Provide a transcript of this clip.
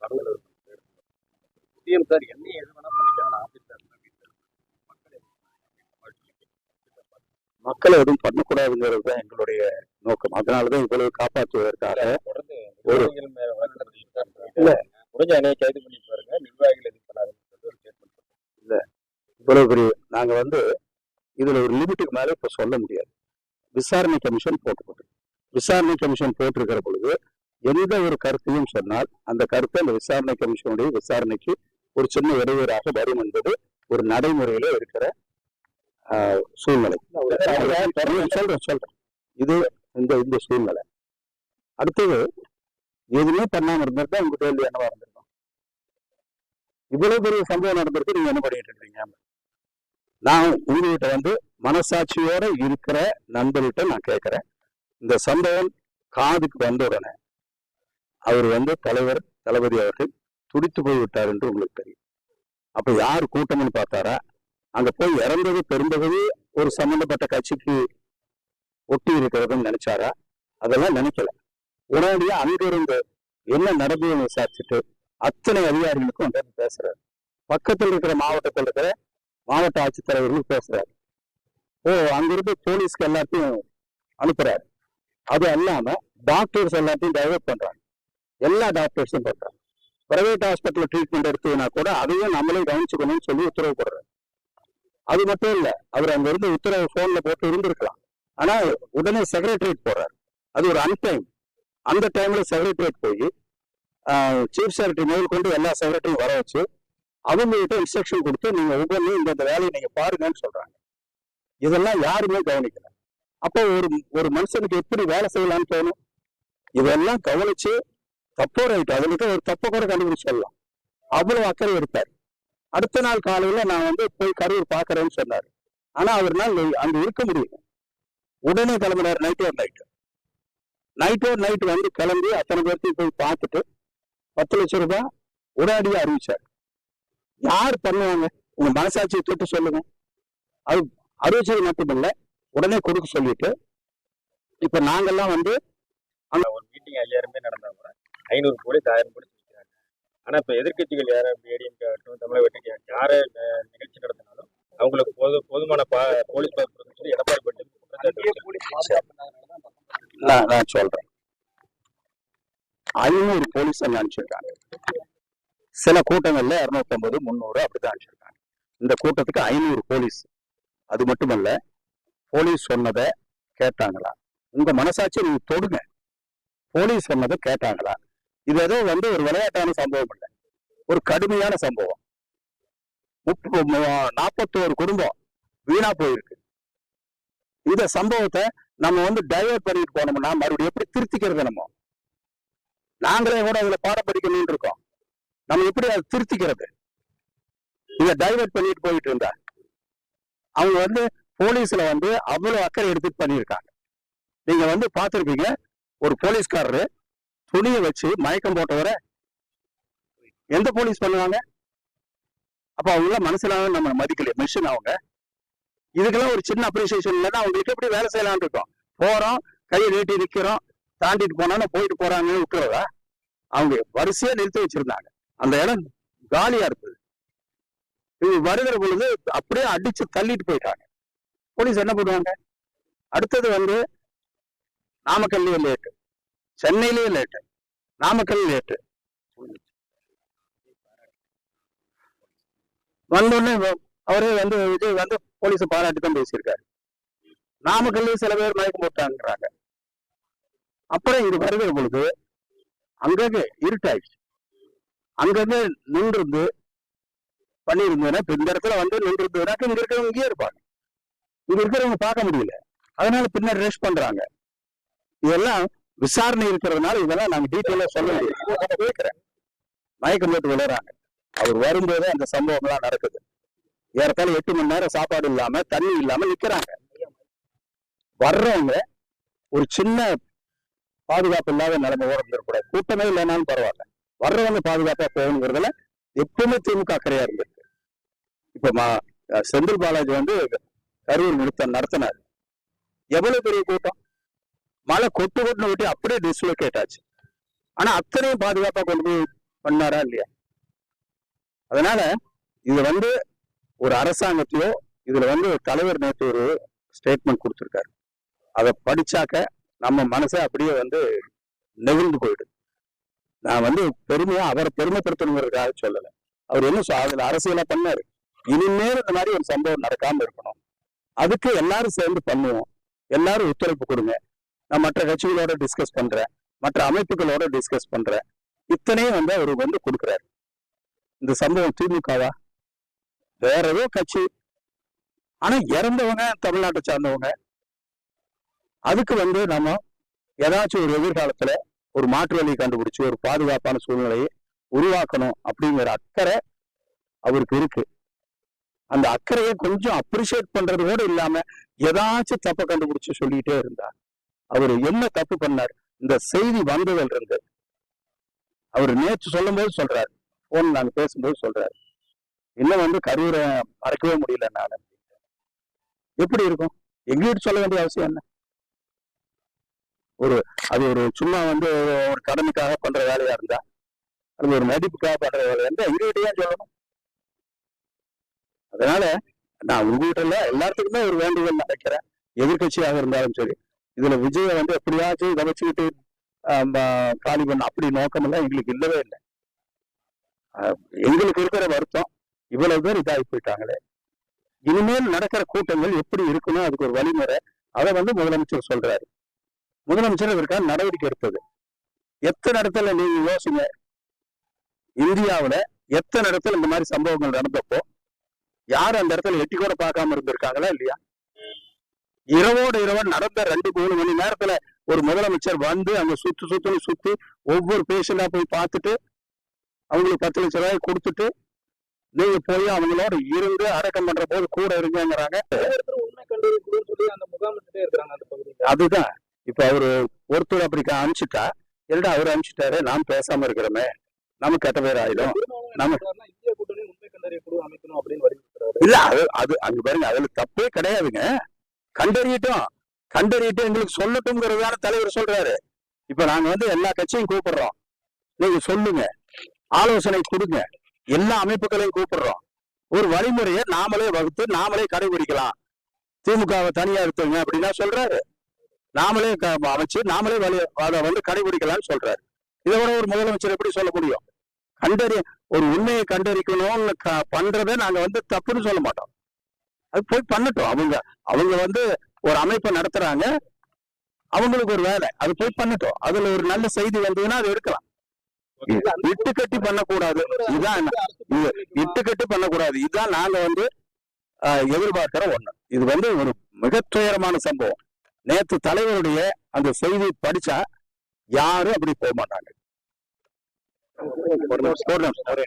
கடவுள் CM sir என்ன எது வேணா பண்ணிக்கலாம் ஆபீஸர் மக்களை எதுவும் பண்ணக்கூடாதுங்கிறது தான் எங்களுடைய நோக்கம். அதனாலதான் இவ்வளவு காப்பாற்றுவதற்காக ஒரு- இல்ல. முடிஞ்ச அணையை கைது பண்ணி பாருங்க நிர்வாகிகள் எதுவும் பண்ணாதுன்னு ஒரு ஸ்டேட்மெண்ட் இவ்வளவு பெரிய நாங்க வந்து இதுல ஒரு லிமிட்டுக்கு மேல இப்ப சொல்ல முடியாது. விசாரணை கமிஷன் போட்டு விசாரணை கமிஷன் போட்டிருக்கிற பொழுது எந்த ஒரு கருத்தையும் சொன்னால் அந்த கருத்து அந்த விசாரணை கமிஷனுடைய விசாரணைக்கு ஒரு சின்ன இடையூறாக வரும் என்பது ஒரு நடைமுறையில இருக்கிற சூழ்நிலை. சொல்றேன் சொல்றேன். இது இந்த இந்த சூழ்நிலை. அடுத்தது எதுவுமே பண்ணாம இருந்திருந்தா உங்க கேள்வி என்னவா இருந்திருக்கும்? இவ்வளவு பெரிய சம்பவம் நடந்திருக்கு நீங்க என்ன பண்ணிட்டு இருக்கீங்க? நான் உங்ககிட்ட வந்து மனசாட்சியோட இருக்கிற நண்பர்கிட்ட நான் கேட்கிறேன். இந்த சம்பவம் காதுக்கு வந்த உடனே அவர் வந்து தலைவர் தளபதி அவர்கள் துடித்து போய் விட்டார் என்று உங்களுக்கு தெரியும். அப்ப யார் கூட்டம்னு பார்த்தாரா? அங்க போய் இறந்தது பெரும்பகுதி ஒரு சம்பந்தப்பட்ட கட்சிக்கு ஒட்டி இருக்கிறதுன்னு நினைச்சாரா? அதெல்லாம் நினைக்கல. உடனடியா அங்கிருந்து என்ன நடந்ததுன்னு விசாரிச்சுட்டு அத்தனை அதிகாரிகளுக்கும் வந்து பேசுறாரு. பக்கத்தில் இருக்கிற மாவட்டத்தில் இருக்கிற மாவட்ட ஆட்சித்தலைவர்களுக்கு பேசுறாரு. ஓ அங்கிருந்து போலீஸ்க்கு எல்லாத்தையும் அனுப்புறாரு. அது அல்லாம டாக்டர்ஸ் எல்லாத்தையும் டைவர்ட் பண்றாங்க. எல்லா டாக்டர்ஸும் பண்றாங்க பிரைவேட் ஹாஸ்பிட்டல் ட்ரீட்மெண்ட் எடுத்ததுன்னா கூட அதையும் நம்மளே கவனிச்சுக்கணும்னு சொல்லி உத்தரவு போடுறாரு. அது மட்டும் இல்ல அவர் அங்க இருந்து உத்தரவு போன்ல போட்டு இருந்திருக்கலாம். ஆனா உடனே செக்ரட்டரியேட் போடுறாரு அது ஒரு அன்டைம் அந்த டைம்ல செக்ரட்டரியேட் போய் சீஃப் செக்ரட்டரி மேல் கொண்டு எல்லா செக்ரட்டரியும் வர வச்சு அவங்ககிட்ட இன்ஸ்ட்ரக்ஷன் கொடுத்து நீங்க ஒவ்வொன்றையும் இந்த வேலையை நீங்க பாருங்கன்னு சொல்றாங்க. இதெல்லாம் யாருமே கவனிக்கல. அப்போ ஒரு ஒரு மனுஷனுக்கு எப்படி வேலை செய்யலாம்னு தோணும்? இதெல்லாம் கவனிச்சு தப்போ ரைட் அதுல ஒரு தப்பை கூட கண்டுபிடிச்சு சொல்லலாம் அவ்வளவு அக்கறை எடுத்தார் அடுத்த நாள் காலையில நான் வந்து போய் கரூர் பாக்குறேன்னு சொன்னாரு. ஆனா அவர்னால் அங்க இருக்க முடியல. உடனே கிளம்புனாரு. நைட் ஒரு நைட் நைட் ஒரு நைட் வந்து கிளம்பி அத்தனை பேர்த்தையும் போய் பார்த்துட்டு பத்து லட்சம் ரூபாய் உடனடியா அறிவிச்சார். யார் பண்ணுவாங்க? உங்க மனசாட்சியை தொட்டு சொல்லுங்க. அது அறிவிச்சது மட்டுமில்ல. உடனே கொடுக்க சொல்லிட்டு இப்ப நாங்கெல்லாம் வந்து ஒரு மீட்டிங் ஐயாயிரம் பேர் நடந்தா கூட ஐநூறு போலீஸ் ஆயிரம் போலீஸ் நிற்கிறாங்க ஆனா இப்ப எதிர்க்கட்சிகள் யாரும் ஏடிஎம்கே ஆகட்டும் தமிழக வெற்றிக்கு யாரை நிகழ்ச்சி நடத்தினாலும் அவங்களுக்கு போது போதுமான பா போலீஸ் பாதுகாப்பு சொல்லி எடப்பாடி பட்டு. நான் நான் சொல்றேன். ஐநூறு போலீஸ் அனுப்பிச்சிருக்காங்க. சில கூட்டங்கள்ல இருநூத்தி ஐம்பது முந்நூறு அப்படிதான் அனுப்பிச்சிருக்காங்க. இந்த கூட்டத்துக்கு ஐநூறு போலீஸ். அது மட்டுமல்ல போலீஸ் சொன்னதை கேட்டாங்களா? உங்க மனசாட்சி நீங்க தொடுங்க. போலீஸ் சொன்னதை கேட்டாங்களா? இது ஏதோ வந்து ஒரு விளையாட்டான சம்பவம் இல்லை. ஒரு கடுமையான சம்பவம். முப்ப நாற்பத்தோரு குடும்பம் வீணா போயிருக்கு. இந்த சம்பவத்தை நம்ம வந்து டைவர்ட் பண்ணிட்டு போனோம்னா மறுபடியும் எப்படி திருத்திக்கிறது நம்ம நாங்களே கூட அதுல பாடம் படிக்கணும்னு இருக்கோம் நம்ம எப்படி அதை திருத்திக்கிறது? இத டைவர்ட் பண்ணிட்டு போயிட்டு இருந்தா? அவங்க வந்து போலீஸ்ல வந்து அவ்வளவு அக்கறை எடுத்துட்டு பண்ணியிருக்காங்க. நீங்க வந்து பார்த்திருப்பீங்க ஒரு போலீஸ்காரரு துணியை வச்சு மயக்கம் போட்டவரை எந்த போலீஸ் பண்ணுவாங்க? அப்ப அவங்க மனசுல நம்ம மதிக்கல மிஷின் அவங்க. இதுக்கெல்லாம் ஒரு சின்ன அப்ரிசியேஷன் இல்லைன்னா அவங்களுக்கு எப்படி வேலை செய்யலாம்னு இருக்கோம். போறோம் கையை நீட்டி நிக்கிறோம் தாண்டிட்டு போனாலும் போயிட்டு போறாங்கன்னு விட்டுறதா? அவங்க வரிசையா நிறுத்தி வச்சிருந்தாங்க. அந்த இடம் காலியா இருக்குது இது வருகிற பொழுது அப்படியே அடிச்சு தள்ளிட்டு போயிட்டாங்க. போலீஸ் என்ன பண்ணுவாங்க? அடுத்தது வந்து நாமக்கல்லையே லேட்டு சென்னையிலேயே லேட்டு நாமக்கல் லேட்டு வந்தோடனே அவரே வந்து விஜய் வந்து போலீஸை பாராட்டி தான் பேசியிருக்காரு. நாமக்கல்லையும் சில பேர் மயக்கம் போட்டாங்கிறாங்க. அப்புறம் இது வருகிற பொழுது அங்கங்க இருட்டாயிடுச்சு. அங்கங்க நின்றுருந்து பண்ணியிருந்ததுன்னா இந்த இடத்துல வந்து நின்றுருந்ததுனாக்க இங்க இருக்கிறவங்க இங்கேயே இருப்பாங்க. இங்க இருக்கிறவங்க பார்க்க முடியல. அதனால பின்னாடி ரெஸ்ட் பண்றாங்க. இதெல்லாம் விசாரணை இருக்கிறதுனால இதெல்லாம் நாங்க டீட்டெயிலா சொல்ல முடியும் கேட்கிறேன். மயக்கம் போட்டு விழுறாங்க. அவர் வரும்போதே அந்த சம்பவம் எல்லாம் நடக்குது. ஏறத்தாழ எட்டு மணி நேரம் சாப்பாடு இல்லாம தண்ணி இல்லாம நிக்கிறாங்க. வர்றவங்க ஒரு சின்ன பாதுகாப்பு இல்லாத நிலைமை ஓடக்கூடாது கூட்டமே இல்லைனாலும் பரவாயில்ல. வர்றவங்க பாதுகாப்பா போகணுங்கிறதுல எப்பவுமே திமுக அக்கறையா இருந்திருக்கு. இப்ப மா செந்தில் பாலாஜி வந்து கரூர் நிறுத்தம் நடத்தினார். எவ்வளவு பெரிய கூட்டம்? மழை கொட்டு கொட்டுன்னு விட்டு அப்படியே டிஸ்லோகேட் ஆச்சு. ஆனா அத்தனையும் பாதுகாப்பா கொண்டு போய் பண்ணாரா இல்லையா? அதனால இது வந்து ஒரு அரசாங்கத்தையோ இதுல வந்து தலைவர் நேற்று ஒரு ஸ்டேட்மெண்ட் கொடுத்துருக்காரு. அதை படிச்சாக்க நம்ம மனசை அப்படியே வந்து நெகிழ்ந்து போயிடுது. நான் வந்து பெருமையா அவரை பெருமைப்படுத்தணுங்கிறதுக்காக சொல்லலை. அவர் என்ன சொ- அதுல அரசியலா பண்ணாரு. இனிமேல் இந்த மாதிரி ஒரு சம்பவம் நடக்காம இருக்கணும். அதுக்கு எல்லாரும் சேர்ந்து பண்ணுவோம். எல்லாரும் ஒத்துழைப்பு கொடுங்க. நான் மற்ற கட்சிகளோட டிஸ்கஸ் பண்றேன். மற்ற அமைப்புகளோட டிஸ்கஸ் பண்றேன். இத்தனையும் வந்து அவருக்கு வந்து கொடுக்குறாரு. இந்த சம்பவம் திமுகவா? வேற ஏதோ கட்சி. ஆனா இறந்தவங்க தமிழ்நாட்டை சார்ந்தவங்க. அதுக்கு வந்து நம்ம ஏதாச்சும் ஒரு எதிர்காலத்துல ஒரு மாற்று வழியை கண்டுபிடிச்சு ஒரு பாதுகாப்பான சூழ்நிலையை உருவாக்கணும் அப்படிங்கிற அக்கறை அவருக்கு இருக்கு. அந்த அக்கறையை கொஞ்சம் அப்ரிஷியேட் பண்றது கூட இல்லாம ஏதாச்சும் தப்ப கண்டுபிடிச்சு சொல்லிட்டே இருந்தார் அவர் என்ன தப்பு பண்ணார் இந்த செய்தி வந்ததில் இருந்து. அவர் நேற்று சொல்லும் போது சொல்றாரு. போன் நாங்க பேசும்போது சொல்றாரு. இன்னும் வந்து கரூரை மறக்கவே முடியல நான் எப்படி இருக்கும்? எங்ககிட்ட சொல்ல வேண்டிய அவசியம் என்ன? ஒரு அது ஒரு சும்மா வந்து ஒரு கடமைக்காக பண்ற வேலையா இருந்தா அது ஒரு நடிப்புக்காக பண்ற வேலையா இருந்தா எங்ககிட்ட ஏன் சொல்லணும்? அதனால நான் உங்ககிட்ட இல்ல எல்லாத்துக்குமே ஒரு வேண்டுகோள் நினைக்கிறேன் எதிர்கட்சியாக இருந்தாலும் சரி இதுல விஜயை வந்து எப்படியாச்சும் இதை காலி பண்ண அப்படி நோக்கமெல்லாம் எங்களுக்கு இல்லவே இல்லை. எங்களுக்கு இருக்கிற வருத்தம் இவ்வளவு பேர் இதாகி போயிட்டாங்களே. இனிமேல் நடக்கிற கூட்டங்கள் எப்படி இருக்கணும் அதுக்கு ஒரு வழிமுறை. அதை வந்து முதலமைச்சர் சொல்றாரு. முதலமைச்சர் இதற்கான நடவடிக்கை எடுத்தது. எத்தனை இடத்துல நீங்க யோசிங்க இந்தியாவுல எத்தனை இடத்துல இந்த மாதிரி சம்பவங்கள் நடந்தப்போ யாரும் அந்த இடத்துல எட்டி கூட பார்க்காம இருந்திருக்காங்களா இல்லையா? இரவோடு இரவா நடந்த ரெண்டு மூணு மணி நேரத்துல ஒரு முதலமைச்சர் வந்து அங்க சுத்து சுத்துன்னு சுத்தி ஒவ்வொரு பேஷண்டா போய் பார்த்துட்டு அவங்களுக்கு பத்து லட்சம் ரூபாய் கொடுத்துட்டு நீங்க போய் அவங்களோட இருந்து அடக்கம் பண்ற போது கூட இருங்கிறாங்க உண்மை சொல்லி அந்த அதுதான். இப்ப அவரு ஒருத்தர் அப்படி அனுப்பிச்சிட்டா இல்லடா அவர் அனுப்பிச்சிட்டாரு? நாம் பேசாம இருக்கிறோமே. நமக்கு கெட்ட பேர் ஆயிடும். நம்ம- அமைக்கணும் அப்படின்னு இல்ல அது அது அங்க பாருங்க அதுல தப்பே கிடையாதுங்க. கண்டறியட்டும். கண்டறியிட்டு எங்களுக்கு சொல்லட்டும்ங்கிறதான தலைவர் சொல்றாரு. இப்ப நாங்க வந்து எல்லா கட்சியும் கூப்பிடுறோம். நீங்க சொல்லுங்க. ஆலோசனை கொடுங்க. எல்லா அமைப்புகளையும் கூப்பிடுறோம். ஒரு வழிமுறையை நாமளே வகுத்து நாமளே கடைபிடிக்கலாம். திமுகவை தனியா எடுத்துங்க அப்படின்னா சொல்றாரு. நாமளே க- அமைச்சு நாமளே வழி அதை வந்து கடைபிடிக்கலாம்னு சொல்றாரு. இதை விட ஒரு முதலமைச்சர் எப்படி சொல்ல முடியும்? கண்டறி ஒரு உண்மையை கண்டறிக்கணும்னு க- பண்றதை நாங்க வந்து தப்புன்னு சொல்ல மாட்டோம். அது போய் பண்ணட்டும். அவங்க அவங்க வந்து ஒரு அமைப்பை நடத்துறாங்க. அவங்களுக்கு ஒரு வேலை. அது போய் பண்ணட்டும். அதுல ஒரு நல்ல செய்தி வந்ததுன்னா அது எடுக்கலாம். இட்டு கட்டி பண்ணக்கூடாது. இதுதான் இது இட்டு கட்டி பண்ணக்கூடாது. இதுதான் நாங்க வந்து எதிர்பார்க்கிற ஒண்ணு. இது வந்து ஒரு மிக துயரமான சம்பவம். நேற்று தலைவருடைய அந்த செய்தி படிச்சா யாரும் அப்படி போக மாட்டாங்க. ஒரு நிமிஷம்,